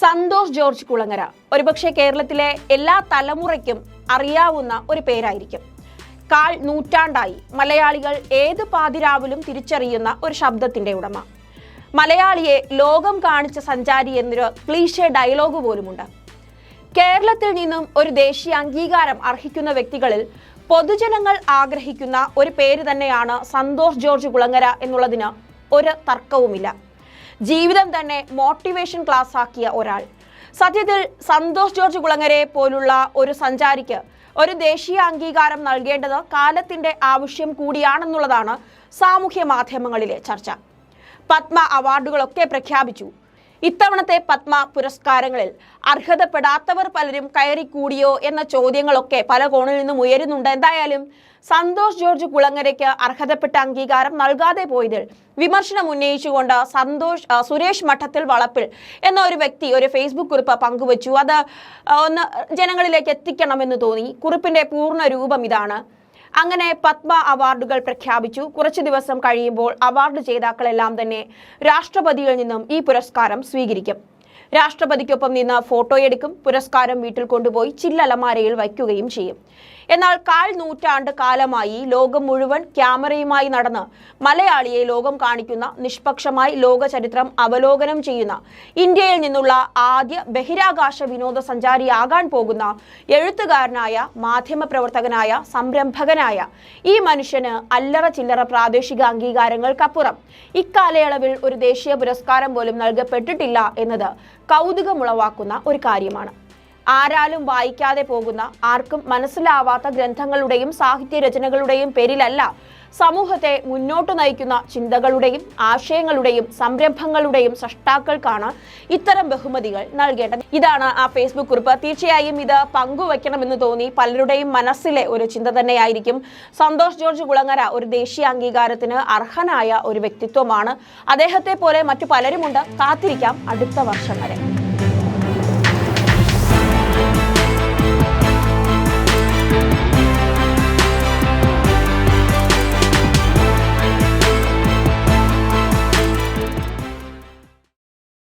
Santhosh George Kulangara. ഒരുപക്ഷെ കേരളത്തിലെ എല്ലാ തലമുറയ്ക്കും അറിയാവുന്ന ഒരു പേരായിരിക്കും. കാൽ നൂറ്റാണ്ടായി മലയാളികൾ ഏത് പാതിരാവിലും തിരിച്ചറിയുന്ന ഒരു ശബ്ദത്തിന്റെ ഉടമ. മലയാളിയെ ലോകം കാണിച്ച സഞ്ചാരി എന്നൊരു ക്ലീഷേ ഡയലോഗ് പോലുമുണ്ട്. കേരളത്തിൽ നിന്നും ഒരു ദേശീയ അംഗീകാരം അർഹിക്കുന്ന വ്യക്തികളിൽ പൊതുജനങ്ങൾ ആഗ്രഹിക്കുന്ന ഒരു പേര് തന്നെയാണ് സന്തോഷ് ജോർജ് കുളങ്ങര എന്നുള്ളതിന് ഒരു തർക്കവുമില്ല. ജീവിതം തന്നെ മോട്ടിവേഷൻ ക്ലാസ് ആക്കിയ ഒരാൾ. സത്യത്തിൽ സന്തോഷ് ജോർജ് കുളങ്ങരെ പോലുള്ള ഒരു സഞ്ചാരിക്ക് ഒരു ദേശീയ അംഗീകാരം നൽകേണ്ടത് കാലത്തിന്റെ ആവശ്യം കൂടിയാണെന്നുള്ളതാണ് സാമൂഹ്യ മാധ്യമങ്ങളിലെ ചർച്ച. പത്മ അവാർഡുകളൊക്കെ പ്രഖ്യാപിച്ചു. ഇത്തവണത്തെ പത്മ പുരസ്കാരങ്ങളിൽ അർഹതപ്പെടാത്തവർ പലരും കയറി കൂടിയോ എന്ന ചോദ്യങ്ങളൊക്കെ പല കോണിൽ നിന്നും ഉയരുന്നുണ്ട്. എന്തായാലും സന്തോഷ് ജോർജ് കുളങ്ങരയ്ക്ക് അർഹതപ്പെട്ട അംഗീകാരം നൽകാതെ പോയതിൽ വിമർശനം ഉന്നയിച്ചുകൊണ്ട് സന്തോഷ് സുരേഷ് മഠത്തിൽ വളപ്പിൽ എന്ന ഒരു വ്യക്തി ഒരു ഫേസ്ബുക്ക് കുറിപ്പ് പങ്കുവച്ചു. അത് ഒന്ന് ജനങ്ങളിലേക്ക് എത്തിക്കണമെന്ന് തോന്നി. കുറിപ്പിന്റെ പൂർണ രൂപം ഇതാണ്. അങ്ങനെ പത്മ അവാർഡുകൾ പ്രഖ്യാപിച്ചു. കുറച്ചു ദിവസം കഴിയുമ്പോൾ അവാർഡ് ജേതാക്കളെല്ലാം തന്നെ രാഷ്ട്രപതിയിൽ നിന്നും ഈ പുരസ്കാരം സ്വീകരിക്കും. രാഷ്ട്രപതിക്കൊപ്പം നിന്ന് ഫോട്ടോയെടുക്കും പുരസ്കാരം വീട്ടിൽ കൊണ്ടുപോയി ചില്ലലമാരയിൽ വയ്ക്കുകയും ചെയ്യും. എന്നാൽ കാൽ നൂറ്റാണ്ട് കാലമായി ലോകം മുഴുവൻ ക്യാമറയുമായി നടന്ന് മലയാളിയെ ലോകം കാണിക്കുന്ന നിഷ്പക്ഷമായി ലോക ചരിത്രം അവലോകനം ചെയ്യുന്ന ഇന്ത്യയിൽ നിന്നുള്ള ആദ്യ ബഹിരാകാശ വിനോദസഞ്ചാരിയാകാൻ പോകുന്ന എഴുത്തുകാരനായ മാധ്യമപ്രവർത്തകനായ സംരംഭകനായ ഈ മനുഷ്യന് അല്ലറ ചില്ലറ പ്രാദേശിക അംഗീകാരങ്ങൾക്കപ്പുറം ഇക്കാലയളവിൽ ഒരു ദേശീയ പുരസ്കാരം പോലും നൽകപ്പെട്ടിട്ടില്ല എന്നത് കൗതുകമുളവാക്കുന്ന ഒരു കാര്യമാണ്. ആരാലും വായിക്കാതെ പോകുന്ന ആർക്കും മനസ്സിലാവാത്ത ഗ്രന്ഥങ്ങളുടെയും സാഹിത്യ രചനകളുടെയും പേരിലല്ല സമൂഹത്തെ മുന്നോട്ട് നയിക്കുന്ന ചിന്തകളുടെയും ആശയങ്ങളുടെയും സംരംഭങ്ങളുടെയും സൃഷ്ടാക്കൾക്കാണ് ഇത്തരം ബഹുമതികൾ നൽകേണ്ടത്. ഇതാണ് ആ ഫേസ്ബുക്ക് കുറിപ്പ്. തീർച്ചയായും ഇത് പങ്കുവെക്കണമെന്ന് തോന്നി പലരുടെയും മനസ്സിലെ ഒരു ചിന്ത തന്നെയായിരിക്കും. സന്തോഷ് ജോർജ് കുളങ്ങര ഒരു ദേശീയ അംഗീകാരത്തിന് അർഹനായ ഒരു വ്യക്തിത്വമാണ്. അദ്ദേഹത്തെ പോലെ മറ്റു പലരുമുണ്ട്. കാത്തിരിക്കാം അടുത്ത വർഷം വരെ.